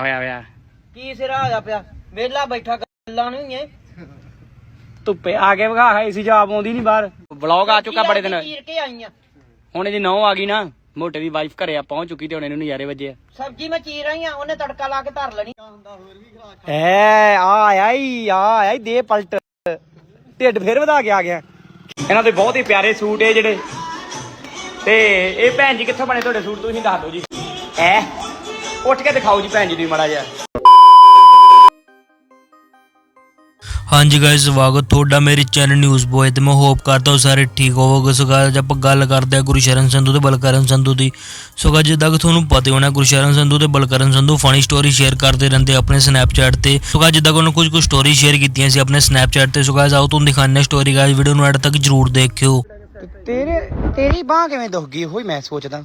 ਹੋਇਆ ਹੋਇਆ ਕੀ ਸਿਰਾ ਹੋਇਆ ਪਿਆ? ਵੇਲਾ ਬੈਠਾ ਗੱਲਾਂ ਨੂੰ ਹੀ ਧੁੱਪੇ ਆ ਕੇ ਵਗਾ ਹੈ ਸੀ ਜਾਬ ਆਉਂਦੀ ਨਹੀਂ ਬਾਹਰ। ਵਲੌਗ ਆ ਚੁੱਕਾ ਬੜੇ ਦਿਨ। ਚੀਰ ਕੇ ਆਈ ਆ? ਹੁਣ ਇਹਦੀ ਨੌ ਆ ਗਈ ਨਾ ਮੋਟੇ ਦੀ ਵਾਈਫ ਘਰੇ ਆ ਪਹੁੰਚ ਚੁੱਕੀ ਤੇ ਹੁਣ ਇਹਨੂੰ ਨਜ਼ਾਰੇ ਵੱਜੇ ਸਬਜ਼ੀ ਮੈਂ ਚੀਰ ਆਈ ਆ ਉਹਨੇ ਤੜਕਾ ਲਾ ਕੇ ਧਰ ਲੈਣੀ। ਐ ਆ ਆਇਆ ਈ ਆ ਆਇਆ ਈ ਦੇ ਪਲਟ। ਢਿੱਡ ਫੇਰ ਵਧਾ ਕੇ ਆ ਗਿਆ। ਇਹਨਾਂ ਦੇ ਬਹੁਤ ਹੀ ਪਿਆਰੇ ਸੂਟ ਇਹ ਜਿਹੜੇ। ਤੇ ਇਹ ਭੈਣ ਜੀ ਕਿੱਥੋਂ ਬਣੇ ਤੁਹਾਡੇ ਸੂਟ ਤੁਸੀਂ ਦੱਸ ਦਿਓ ਜੀ। ਐ ਉੱਠ ਕੇ ਦਿਖਾਓ ਜੀ ਭੈਣ ਜੀ ਦੀ ਮੜਾ ਜਿਹਾ। ਹਾਂਜੀ ਗਾਇਸ ਸਵਾਗਤ ਤੁਹਾਡਾ ਮੇਰੇ ਚੈਨਲ ਨਿਊਜ਼ ਬੋਏ ਤੇ। ਮੈਂ ਹੋਪ ਕਰਦਾ ਹਾਂ ਸਾਰੇ ਠੀਕ ਹੋਵੋਗੇ। ਸੋ ਅੱਜ ਆਪਾਂ ਗੱਲ ਕਰਦੇ ਹਾਂ ਗੁਰਸ਼ਰਨ ਸੰਧੂ ਤੇ ਬਲਕਰਨ ਸੰਧੂ ਦੀ। ਸੋ guys, ਜਿੱਦਾਂ ਕਿ ਤੁਹਾਨੂੰ ਪਤਾ ਹੋਣਾ ਗੁਰਸ਼ਰਨ ਸੰਧੂ ਤੇ Balkaran Sandhu funny story share ਕਰਦੇ ਰਹਿੰਦੇ ਆਪਣੇ ਸਨੈਪਚੈਟ ਤੇ। ਸੋ guys, ਜਿੱਦਾਂ ਕਿ ਉਹਨਾਂ ਕੁਝ ਕੁ ਸਟੋਰੀ ਸ਼ੇਅਰ ਕੀਤੀਆਂ ਸੀ ਆਪਣੇ ਸਨੈਪਚੈਟ ਤੇ। ਸੋ guys, ਆਓ ਤੁਹਾਨੂੰ ਦਿਖਾਉਂਦੇ ਸਟੋਰੀ ਗਾਇਸ ਵੀਡੀਓ ਨੂੰ ਐਡ ਤੱਕ ਜਰੂਰ ਦੇਖਿਓ। ਤੇਰੇ ਤੇਰੀ ਬਾਹ ਕਿਵੇਂ ਦੁਖ ਗਈ ਹੋਈ ਮੈਂ ਸੋਚਦਾ।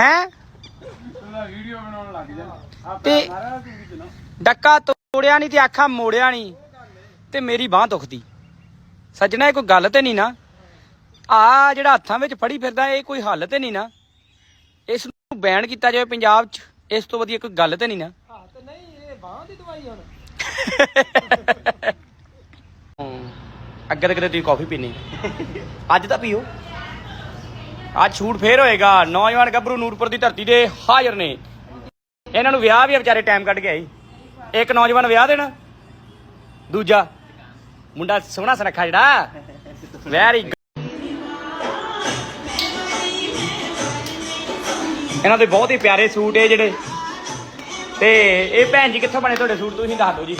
ਹੈ? ਤੇ ਡੱਕਾ ਤੋੜਿਆ ਨਹੀਂ ਤੇ ਆਖਾਂ ਮੋੜਿਆ ਨਹੀਂ ਤੇ ਮੇਰੀ ਬਾਹ ਦੁਖਦੀ। ਸੱਜਣਾ ਇਹ ਕੋਈ ਗੱਲ ਤੇ ਨਹੀਂ ਨਾ। ਆ ਜਿਹੜਾ ਹੱਥਾਂ ਵਿੱਚ ਫੜੀ ਫਿਰਦਾ ਇਹ ਕੋਈ ਹੱਲ ਤੇ ਨਹੀਂ ਨਾ। ਇਸ ਨੂੰ ਬੈਨ ਕੀਤਾ ਜਾਵੇ ਪੰਜਾਬ 'ਚ ਇਸ ਤੋਂ ਵਧੀਆ ਕੋਈ ਗੱਲ ਤੇ ਨਹੀਂ ਨਾ ਅੱਗੇ ਤੱਕ ਤੁਸੀਂ ਕਾਫੀ ਪੀਣੀ ਅੱਜ ਤਾਂ ਪੀਓ। ਅੱਜ ਛੂਟ ਫੇਰ ਹੋਏਗਾ। ਨੌਜਵਾਨ ਗੱਭਰੂ ਨੂਰਪੁਰ ਦੀ ਧਰਤੀ ਦੇ ਹਾਜ਼ਰ ਨੇ। ਇਹਨਾਂ ਨੂੰ ਵਿਆਹ ਵੀ ਵਿਚਾਰੇ ਟਾਈਮ ਕੱਢ ਕੇ ਆਈ ਇੱਕ ਨੌਜਵਾਨ ਵਿਆਹ ਦੇਣਾ, ਦੂਜਾ ਮੁੰਡਾ ਸੋਹਣਾ ਸੁਨੱਖਾ ਜਿਹੜਾ। ਵੈਰੀ ਇਹਨਾਂ ਦੇ ਬਹੁਤ ਹੀ ਪਿਆਰੇ ਸੂਟ ਇਹ ਜਿਹੜੇ। ਤੇ ਇਹ ਭੈਣ ਜੀ ਕਿੱਥੋਂ ਬਣੇ ਤੁਹਾਡੇ ਸੂਟ? ਤੁਸੀਂ ਦੱਸ ਦਿਓ ਜੀ।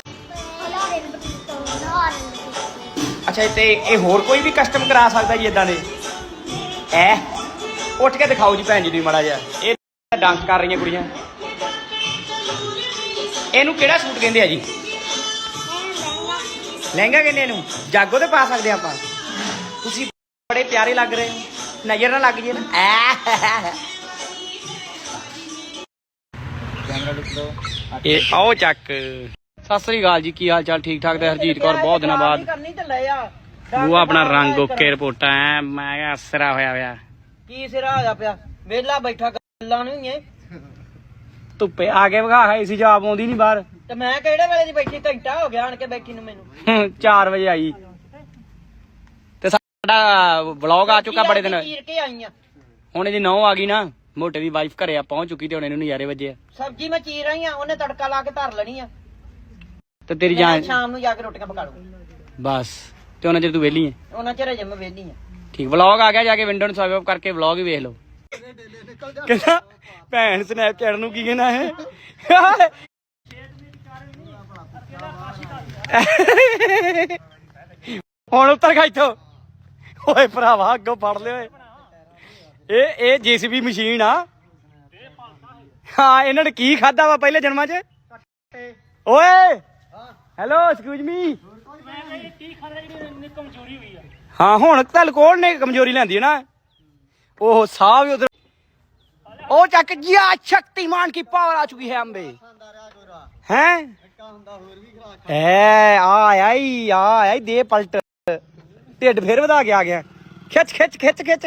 ਅੱਛਾ, ਤੇ ਇਹ ਹੋਰ ਕੋਈ ਵੀ ਕਸਟਮ ਕਰਾ ਸਕਦਾ ਜੀ ਇਦਾਂ ਦੇ? ਐ ਉੱਠ ਕੇ ਦਿਖਾਓ ਜੀ ਭੈਣ ਜੀ ਦੀ ਮੜਾ ਜਿਹਾ। ਇਹ ਡਾਂਸ ਕਰ ਰਹੀਆਂ ਕੁੜੀਆਂ। ਇਹਨੂੰ ਕਿਹੜਾ ਸੂਟ ਕਹਿੰਦੇ ਆ ਜੀ? ਲਹਿੰਗਾ ਕਹਿੰਦੇ ਇਹਨੂੰ। ਜਾਗੋ ਤੇ ਪਾ ਸਕਦੇ ਆਪਾਂ। ਤੁਸੀਂ ਬੜੇ ਪਿਆਰੇ ਲੱਗ ਰਹੇ ਹੋ। ਨਜ਼ਰ ਨਾ ਲੱਗ ਜੇ ਨਾ। ਐ। ਇਹ ਆਓ ਚੱਕ। ਸਤਿ ਸ੍ਰੀ ਅਕਾਲ ਜੀ ਕੀ ਹਾਲ ਚਾਲ? ਠੀਕ ਠਾਕ ਤੇ ਹਰਜੀਤ ਕੌਰ ਬਹੁਤ ਦਿਨਾਂ ਬਾਅਦ। ਕਰਨੀ ਤੇ ਲੈ ਆ। ਬੂਆ ਆਪਣਾ ਰੰਗ ਓਕੇ ਰਿਪੋਰਟਾਂ ਐ। ਮੈਂ ਕਿਹਾ ਅਸਰਾ ਹੋਇਆ ਹੋਇਆ। ਕੀ ਸਿਰਾ ਹੋਇਆ ਪਿਆ? ਵੇਲਾ ਬੈਠਾ ਗੱਲਾਂ ਨੂੰ ਹੀ ਐ। ਧੁੱਪੇ ਆ ਕੇ ਵਗਾ ਹੈ ਸੀ ਜਾਬ ਆਉਂਦੀ ਨਹੀਂ ਬਾਹਰ। ਤੇ ਮੈਂ ਕਿਹੜੇ ਵੇਲੇ ਦੀ ਬੈਠੀ ਘੰਟਾ ਹੋ ਗਿਆ ਆਣ ਕੇ ਬੈਠੀ ਨੂੰ ਮੈਨੂੰ। 4 ਵਜੇ ਆਈ। ਤੇ ਸਾਡਾ ਵਲੌਗ ਆ ਚੁੱਕਾ ਬੜੇ ਦਿਨ। ਚੀਰ ਕੇ ਆਈ ਆ? ਹੁਣ ਇਹਦੀ ਨੌ ਆ ਗਈ ਨਾ ਮੋਟੇ ਦੀ ਵਾਈਫ ਘਰੇ ਆ ਪਹੁੰਚ ਚੁੱਕੀ ਤੇ ਹੁਣ ਇਹਨੂੰ ਨਜ਼ਾਰੇ ਵੱਜੇ ਆ। ਸਬਜ਼ੀ ਮੈਂ ਚੀਰ ਆਈ ਆ ਉਹਨੇ ਤੜਕਾ ਲਾ ਕੇ ਧਰ ਲੈਣੀ ਆ। ਤੇ ਤੇਰੀ ਮੈਂ ਜਾਨ ਸ਼ਾਮ ਨੂੰ ਜਾ ਕੇ ਰੋਟੀਆਂ ਪਕਾ ਲੂ ਬਸ ਤੇ ਉਹਨਾਂ ਚਿਰ ਤੂੰ ਵਿਹਲੀ ਹੈ ਉਹਨਾਂ ਚਿਰ ਅਜੇ ਮੈਂ ਵੇਲੀ ਆ। ਠੀਕ ਵਲੌਗ ਆ ਗਿਆ ਜਾ ਕੇ ਵਿੰਡੋ ਨੂੰ ਸਵਾਈਪ ਕਰਕੇ ਵਲੌਗ ਹੀ ਵੇਖ ਲਓ। ਕਹਿੰਦਾ, ਭੈਣ ਸਨੈਪਚੈਟ ਨੂੰ ਕੀ ਕਹਿਣਾ ਹੈ? ਹੁਣ ਉੱਤਰ ਖਾ ਇੱਥੋਂ। ਓਏ ਭਰਾਵਾ, ਅੱਗੋਂ ਫੜ ਲਿਓ ਇਹ ਇਹ ਜੀਸੀਬੀ ਮਸ਼ੀਨ ਆ। ਹਾਂ, ਇਹਨਾਂ ਨੇ ਕੀ ਖਾਦਾ ਵਾ ਪਹਿਲੇ ਜਨਮਾਂ 'ਚ? ਓਏ! ਹੈਲੋ ਐਕਸਕਿਊਜ਼ ਮੀ ਹਾਂ ਹੁਣ ਤਾਂ ਅਲਕੋਹਲ ਨੇ ਕਮਜ਼ੋਰੀ ਲੈਂਦੀ ਹੈ ਨਾ। ਉਹ ਸਾਹ ਵੀ ਉਧਰ ਉਹ ਚੱਕ ਜਿਆ ਸ਼ਕਤੀਮਾਨ ਕੀ ਪਾਵਰ ਆ ਚੁੱਕੀ ਹੈ ਅੰਬੇ। ਹੈ? ਐ ਆ ਆਇਆ ਈ ਆ ਆਇਆ ਈ ਦੇ ਪਲਟ। ਢਿੱਡ ਫੇਰ ਵਧਾ ਕੇ ਆ ਗਿਆ। ਖਿੱਚ ਖਿੱਚ ਖਿੱਚ ਖਿੱਚ।